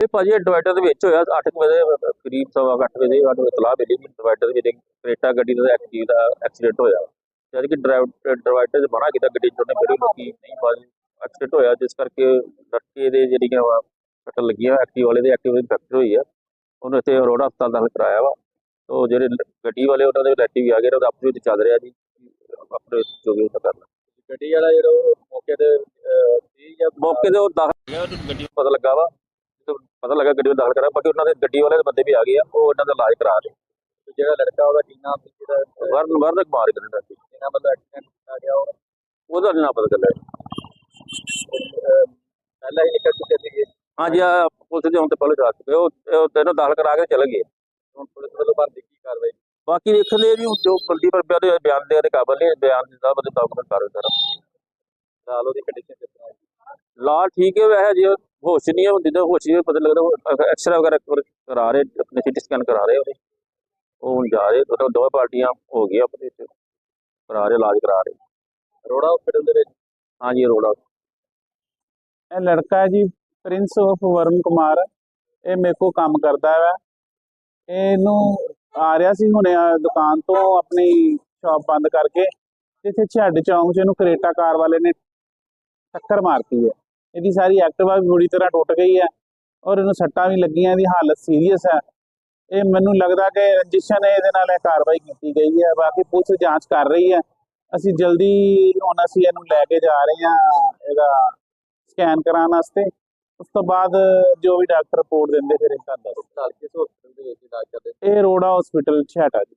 ਇਹ ਭਾਜੀ ਡਿਵਾਈਡਰ ਦੇ ਵਿੱਚ ਹੋਇਆ 8 ਵਜੇ ਕਰੀਬ ਸਵਾ ਕੁ ਅੱਠ ਵਜੇ ਸਾਨੂੰ ਇਤਲਾਹ ਮਿਲੀ ਕਿ ਡਿਵਾਈਡਰ ਦੇ ਵਿੱਚ ਕਰੇਟਾ ਗੱਡੀ ਦਾ ਐਕਸੀਡ ਦਾ ਐਕਸੀਡੈਂਟ ਹੋਇਆ। ਜਦ ਕਿ ਡਿਵਾਈਡਰ 'ਚ ਮਨਾ ਕੀਤਾ ਗੱਡੀ 'ਚ ਮੇਰੇ ਲੋਕੀ ਨਹੀਂ ਬਾਜੀ ਐਕਸੀਡੈਂਟ ਹੋਇਆ ਜਿਸ ਕਰਕੇ ਲੜਕੇ ਦੇ ਜਿਹੜੀਆਂ ਵਾ ਸੱਟਾਂ ਲੱਗੀਆਂ ਐਕਟਿਵ ਵਾਲੇ ਦੇ ਐਕਟਿਵ ਦੀ ਫ੍ਰੈਕਚਰ ਹੋਈ ਆ। ਉਹਨੂੰ ਇੱਥੇ ਅਰੋੜਾ ਹਸਪਤਾਲ ਦਾਖਲ ਕਰਾਇਆ ਵਾ। ਤੋ ਜਿਹੜੇ ਗੱਡੀ ਵਾਲੇ ਉਹਨਾਂ ਦੇ ਲੈਟਿਵ ਵੀ ਆ ਗਏ ਉਹਦਾ ਆਪਸ ਵਿੱਚ ਚੱਲ ਰਿਹਾ ਜੀ ਆਪਣੇ ਜੋ ਵੀ ਉਹਦਾ ਕਰਨਾ। ਗੱਡੀ ਵਾਲਾ ਜਿਹੜਾ ਉਹ ਮੌਕੇ ਤੇ ਸੀ ਜਾਂ ਮੌਕੇ ਤੇ ਉਹ ਦਾਖਲ ਹੋ ਗਿਆ ਉਹਨੂੰ ਗੱਡੀ ਪਤਾ ਲੱਗਾ ਵਾ। ਪਤਾ ਲੱਗਾ ਗੱਡੀ ਨੂੰ ਦਾਖਲ ਕਰਾ ਬਾਕੀ ਉਹਨਾਂ ਦੇ ਗੱਡੀ ਵਾਲੇ ਦੇ ਬੰਦੇ ਵੀ ਆ ਗਏ ਆ ਉਹ ਉਹਨਾਂ ਦਾ ਇਲਾਜ ਕਰਾ ਰਹੇ ਤੇ ਜਿਹੜਾ ਲੜਕਾ ਉਹਦਾ ਕੀ ਨਾਮ ਸੀ ਜਿਹੜਾ ਵਰਨ ਵਰਨ ਕੁਮਾਰ ਕਹਿੰਦੇ ਸੀ। ਜਿਹਨਾਂ ਵੱਲੋਂ ਐਕਸੀਡੈਂਟ ਕੀਤਾ ਗਿਆ ਉਹ? ਉਹਦਾ ਨੀ ਨਾ ਪਤਾ ਚੱਲਿਆ ਪਹਿਲਾਂ ਹੀ ਨਿਕਲ ਚੁੱਕੇ ਸੀਗੇ। ਹਾਂਜੀ ਆ ਪੁਲਿਸ ਦੇ ਹੁਣ ਤੇ ਪਹਿਲੇ ਜਾ ਚੁੱਕੇ ਉਹ ਉਹ ਤੈਨੂੰ ਦਾਖਲ ਕਰਾ ਕੇ ਚਲੇ ਗਏ। ਹੁਣ ਪੁਲਿਸ ਵੱਲੋਂ ਬੰਦੀ ਕੀ ਕਾਰਵਾਈ? ਬਾਕੀ ਵੇਖਣ ਦੇ ਜੀ ਹੁਣ ਜੋ ਬੰਦੀ ਪਰ ਪਿਆ ਦੇ ਬਿਆਨ ਦੇ ਦੇ ਕਾਬਲ ਨਹੀਂ ਬਿਆਨ ਦਿੱਤਾ ਬੰਦੇ ਡਾਕੂਮੈਂਟ ਕਰ ਦਿੱਤਾ ਨਾਲ ਉਹਦੀ ਕੰਡੀਸ਼ਨ ਕਿਸ ਤਰ੍ਹਾਂ ਹੈ ਲਾ ਠੀਕ ਹੈ ਵੈਸੇ ਜੇ ਹੋਸ਼ ਨਹੀਂ ਹੁੰਦੀ ਤਾਂ ਹੋਸ਼ ਹੀ ਪਤਾ ਲੱਗਦਾ ਐਕਸਰਾ ਵਗੈਰਾ ਕਰਾ ਰਹੇ ਆਪਣੇ ਸਿਟੀ ਸਕੈਨ ਕਰਾ ਰਹੇ ਉਹਦੇ। ਉਹ ਹੁਣ ਜਾ ਰਹੇ ਉਹ ਦੋਵੇਂ ਪਾਰਟੀਆਂ ਹੋ ਗਈਆਂ ਆਪਣੇ ਇੱਥੇ। ਕਰਾ ਰਹੇ ਇਲਾਜ ਕਰਾ ਰਹੇ। ਰੋੜਾ ਹਸਪੀਟਲ ਦੇ ਵਿੱਚ? ਹਾਂਜੀ ਰੋੜਾ ਇਹ ਲੜਕਾ ਜੀ ਪ੍ਰਿੰਸ ਆਫ ਵਰਨ ਕੁਮਾਰ ਇਹ ਮੇਰੇ ਕੋਲ ਕੰਮ ਕਰਦਾ ਹੈ ਇਹਨੂੰ ਆ ਰਿਹਾ ਸੀ ਹੁਣੇ ਆ ਦੁਕਾਨ ਤੋਂ ਆਪਣੀ ਸ਼ਾਪ ਬੰਦ ਕਰਕੇ। ਤੇ ਇੱਥੇ ਛੱਡ ਚੌਂਕ 'ਚ ਇਹਨੂੰ ਕਰੇਟਾ ਕਾਰ ਵਾਲੇ ਨੇ ਟੱਕਰ ਮਾਰਤੀ ਹੈ। ਇਹਦੀ ਸਾਰੀ ਐਕਟਿਵਾ ਵੀ ਬੁਰੀ ਤਰ੍ਹਾਂ ਟੁੱਟ ਗਈ ਹੈ ਔਰ ਇਹਨੂੰ ਸੱਟਾਂ ਵੀ ਲੱਗੀਆਂ ਇਹਦੀ ਹਾਲਤ ਸੀਰੀਅਸ ਹੈ। ਇਹ ਮੈਨੂੰ ਲੱਗਦਾ ਕਿ ਰੰਜਿਸ਼ਨ ਹੈ ਇਹਦੇ ਨਾਲ ਇਹ ਕਾਰਵਾਈ ਕੀਤੀ ਗਈ ਹੈ ਬਾਕੀ ਪੁਲਿਸ ਜਾਂਚ ਕਰ ਰਹੀ ਹੈ। ਅਸੀਂ ਜਲਦੀ ਹੁਣ ਅਸੀਂ ਇਹਨੂੰ ਲੈ ਕੇ ਜਾ ਰਹੇ ਹਾਂ ਇਹਦਾ ਸਕੈਨ ਕਰਾਉਣ ਵਾਸਤੇ। ਉਸ ਤੋਂ ਬਾਅਦ ਜੋ ਵੀ ਡਾਕਟਰ ਰਿਪੋਰਟ ਦਿੰਦੇ ਫਿਰ ਇਹ ਦੱਸ ਇਹ ਰੋੜਾ ਹਸਪੀਟਲ ਛਾਟਾ ਜੀ।